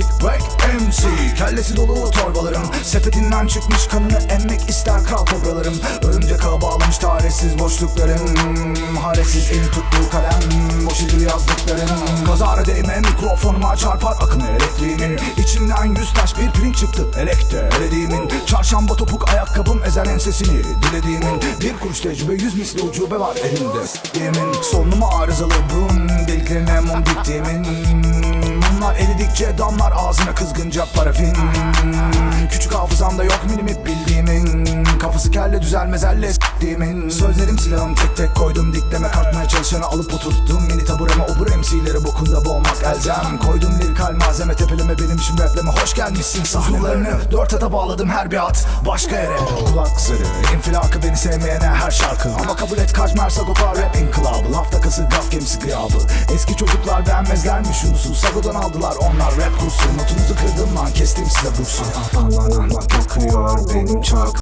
Klasik Black MC Kellesi dolu torbalarım. Sepetinden çıkmış kanını emmek ister kral kobralarım. Örümcek ağa bağlamış tarihsiz boşluklarım. Haresiz el tuttuğu kalem Boş edil yazdıklarım. Kazara değme mikrofonuma çarpar akım elektriğimin. İçimden yüz taş bir pirinç çıktı elekte erediğimin Çarşamba topuk ayakkabım ezer ensesini dilediğimin. Bir kuruş tecrübe yüz misli ucube var elimde. Yemin Sonuma arızalı burun deliklerine mum diktiğimin Bunlar eridikçe damlar ağzına kızgınca parafin. Küçük hafızamda yok bildiğimin Kelle düzelmez elle s**tiğimin Sözlerim silahım tek tek koydum dikleme. Kalkmaya çalışanı alıp oturttum Mini tabureme. Obur MC'leri bokunda boğmak elzem. Koydum lirikal malzeme tepeleme. Benim için rapleme. Hoş gelmişsin. Sahnelerine Dört ata bağladım her bir at. Başka yere. Kulak zırı infilakı beni sevmeyene her şarkı. Ama kabul et kaçmer sagopa rap inkılabı. Laf takası gaf gemisi gıyabı. Eski çocuklar beğenmezler mi şunusu Sagodan aldılar onlar rap kursu. Notunuzu kırdım lan kestim size bursu. Aman ahmak yakıyor benim çak